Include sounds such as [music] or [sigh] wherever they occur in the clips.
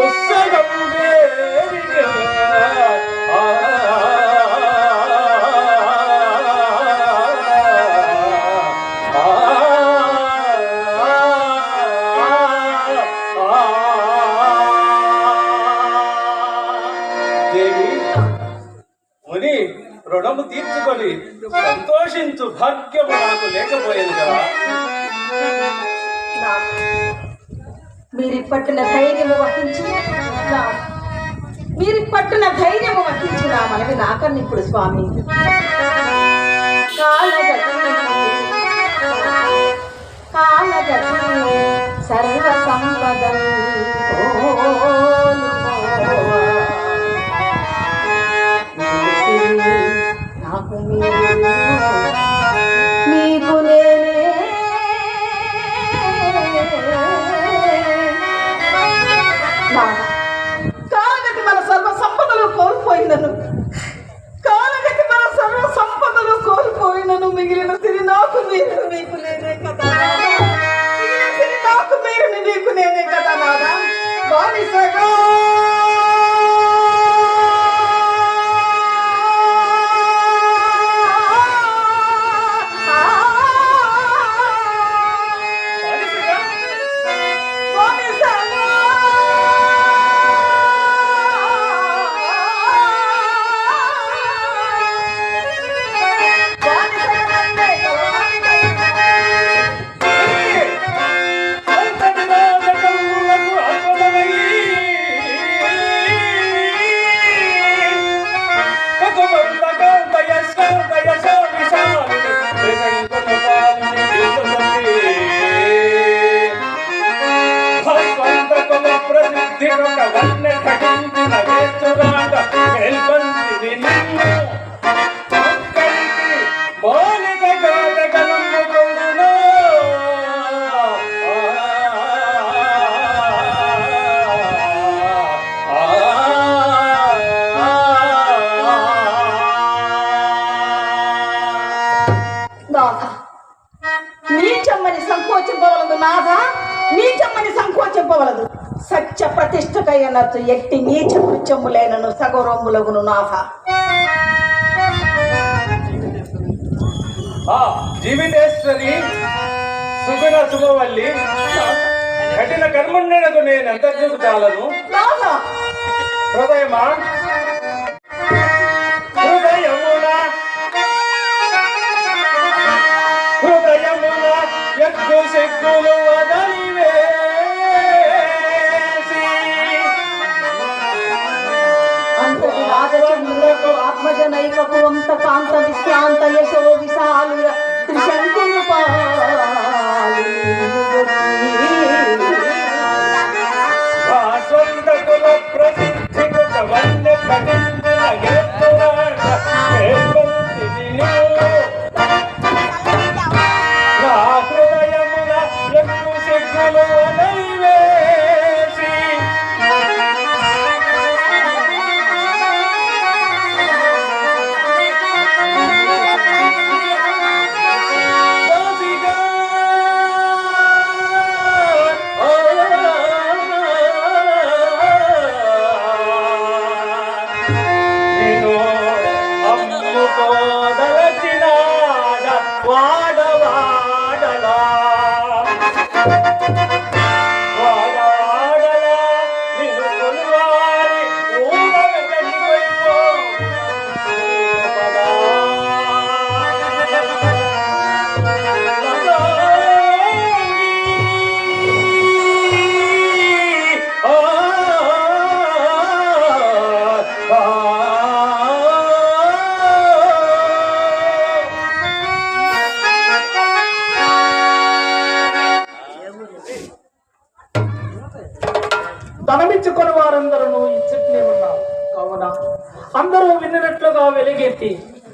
Você não పట్టిన ధైర్యము వహించి మీరు పట్టిన ధైర్యము వహించి నా మనవి నాకన్న ఇప్పుడు స్వామి. కాలగతి సర్వ సంపదం ಬಾಲಿಸಗ నీచమ్మని సంకోచింపవలదు నాథ నీచమ్మని సంకోచింపవలదు. సత్య ప్రతిష్టకయ్యనచ్చు ఎట్టి నీచ కృత్యములైనను సగౌరవములగును నాథ. జీవితేశ్వరి సుగుణ కఠిన కర్మణకు నేను ఎంత చూపు చాలను హృదయమా?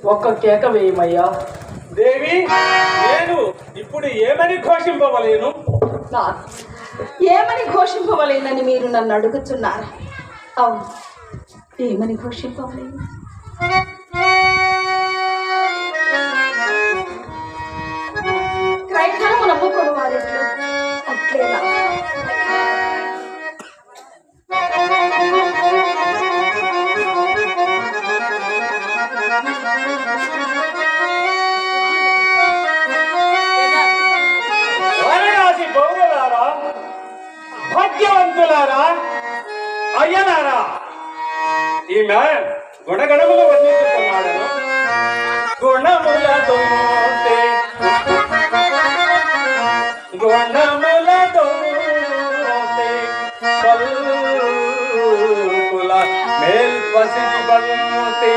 ఒక్క కేక వేయమయ్యా. దేవి నేను ఇప్పుడు ఏమని ఘోషింపవలేను? ఏమని ఘోషింపవలేనని మీరు నన్ను అడుగుతున్నారు? అవును. ఏమని ఘోషింపవలేను? పువ్వుల మేల్వసిపు బంతి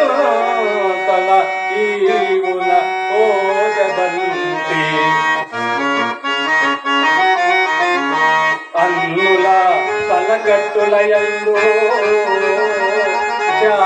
పుణ్యమిల్తల ఈవుల ఓజబంతి. అన్నుల తలకట్టుల ఎందు చా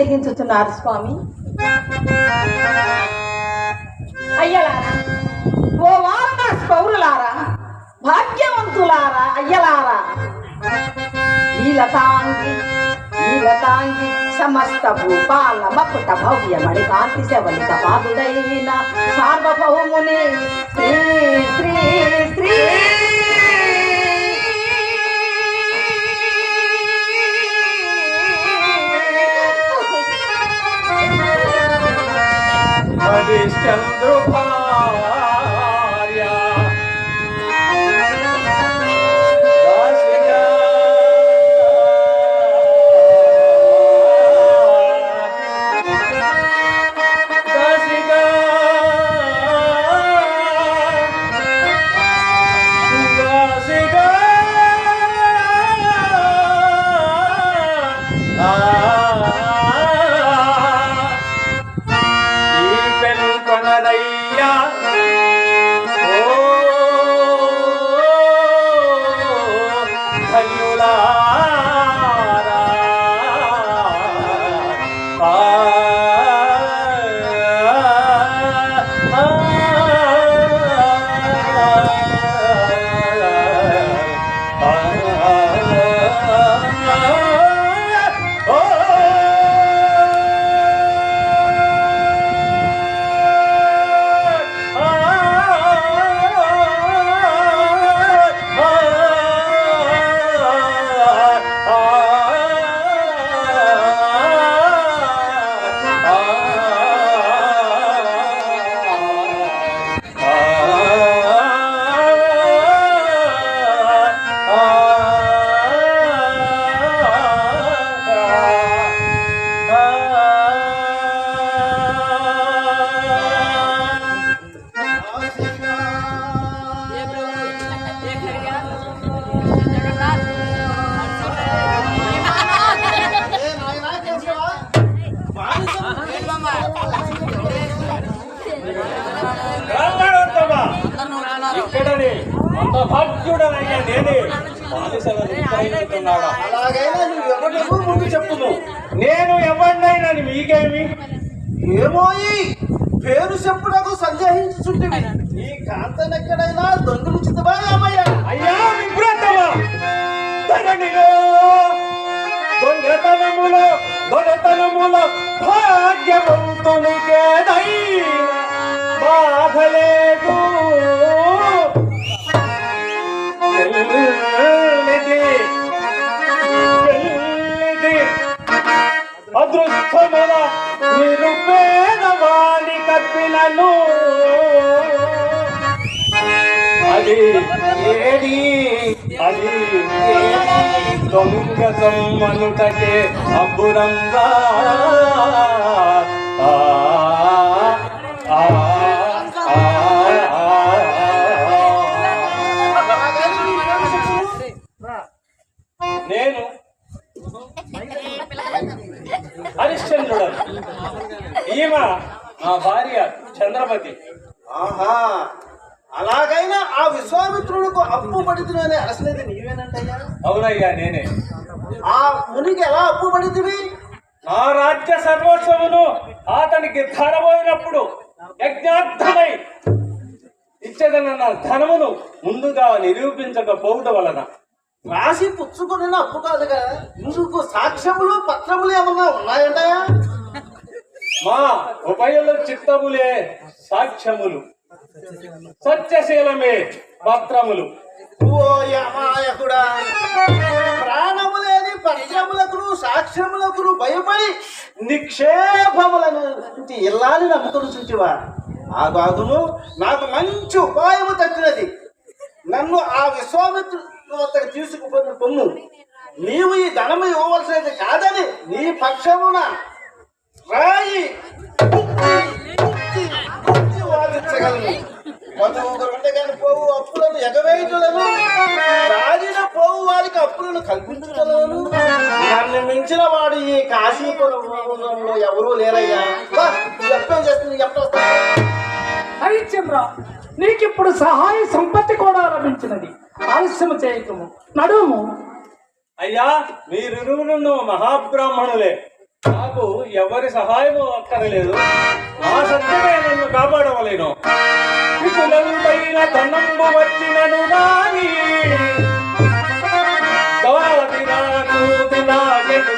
సందేహించదు స్వామి. అయ్యలారా ఓ వారణాసి పౌరులారా భాగ్యవంతులారా అయ్యలారా. ఈ లతాంగి ఈ లతాంగి సమస్త భూపాల మకుట భవ్యమణి కాంతి శవలిక పాదుడైన సార్వభౌముని శ్రీ నేనే? అలాగైనా నువ్వు ఎవరినో ముందు చెప్పును నేను ఎవరినైనా మీకేమి? ఏమోయి పేరు చెప్పుటకు సందేహించుచుంటివి. ఈ కాంతనెక్కడైనా దొంగలు చిత్తమా ఏమయ్యా అయ్యా విభ్రతమా ధరణిలో దొంగతనములో దొంగతనములో భాగ్యవంతునికేదై బాధ అదృష్టముల నిరుపేద నిరుపేదవాణి కప్పినను అది ఏడి అది దొంగ సమ్మనుటకే అబ్బురంగా. ఈమె నా భార్య చంద్రమతి ఆహా అలాగైనా ఆ విశ్వామిత్రుడికి అప్పు పడితుని అసలేదు నీవేనంటయ్యా? అవునయ్యా నేనే. ఆ మునికి ఎలా అప్పు పడితివి? నా రాజ్య సర్వస్వమును అతనికి ధరపోయినప్పుడు యజ్ఞార్థమై ఇచ్చేదన్న ధనమును ముందుగా నిరూపించకపోవడం వలన. రాసి పుచ్చుకొని అప్పు కాదుగా. ఇందుకు సాక్ష్యములు పత్రములు ఏమన్నా ఉన్నాయంటయ్యా? మా ఉభయల చిత్తములే సాక్ష్యములు. సత్యశీలమే పత్రములు. ఓ ప్రాణము లేని పత్రములకు సాక్ష్యములకు భయపడి నిక్షేపములను ఇల్లాలి నమ్ముకుని చూచివా ఆ బాగును నాకు మంచి ఉపాయము తగ్గినది నన్ను ఆ విశ్వామిత్రుడు వద్దకు తీసుకుపోయిన పొమ్ము నీవు ఈ ధనము ఇవ్వవలసినది కాదని నీ పక్షమున రాయి! వాదించగలను ఉంటే కానీ పోవు అప్పులను ఎగవేయటలను పోవు వారికి అప్పులను కల్పించగలను నన్ను మించిన వాడు ఈ కాశీపురంలో ఎవరూ లేరయ్యా. చెప్పేం చేస్తుంది? ఎప్పుడు సహాయ సంపత్తి కూడా లభించినది. ఆలస్యం చేయకము. నడుము. అయ్యా మీరిరువును మహాబ్రాహ్మణులే. నాకు ఎవరి సహాయము అక్కరలేదు. ఆ సత్యమే నన్ను కాపాడవలేను. ఇటులంతైన ధనంబు వచ్చినను గాని దోది నాకు దినాగెడు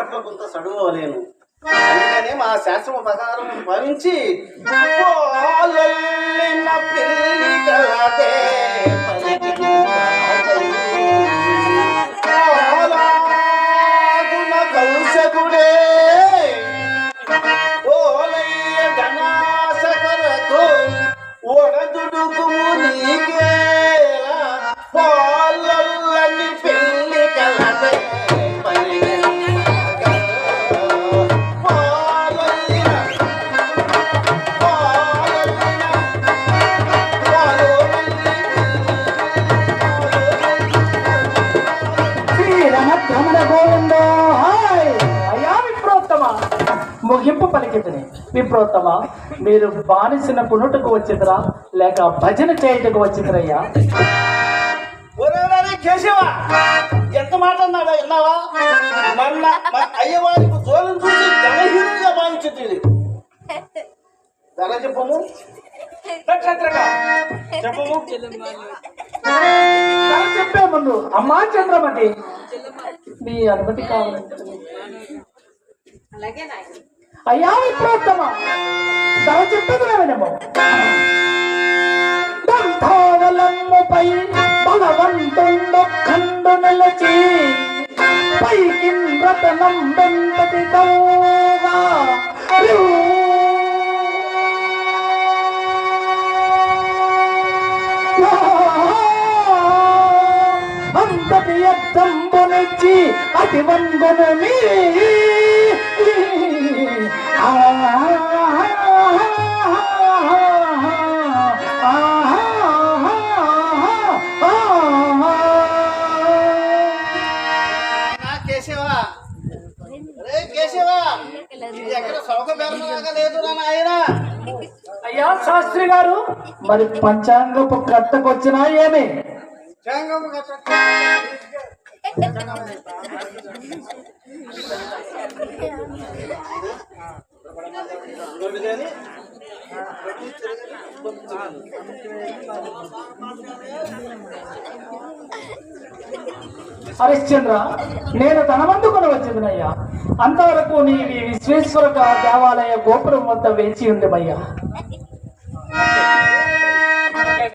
పట్ల కొంత సడువలేను అందుకనే మా శాస్త్రం ప్రకారం భావించి ముగింపు పలికితని విప్రోత్తమ మీరు బానిసిన పునుటకు వచ్చిందిరా లేక భజన చేయుటకు వచ్చిందిరయ్యా? కేశవ ఎంత మాట అన్నావా విన్నావా? మళ్ళ అయ్యవారికి జోలం చూసి జనహీనుడిగా భావించింది ధర చెప్పము? చెప్పే ముందు అమ్మా చంద్రమతి మీ అనుమతి కావాలంటే. అయ్యా విప్రోత్తమ ధర చెప్పేది వినము. కేశవ ఎక్కడ సౌక నాయన. అయ్యా శాస్త్రి గారు మరి పంచాంగపు కట్టకొచ్చినా ఏమి? కానీ [laughs] హరిశ్చంద్ర నేను ధనవంతుకుని వచ్చిందయ్యా అంతవరకు నీవి విశ్వేశ్వర దేవాలయ గోపురం వద్ద వేచి ఉండమయ్యా.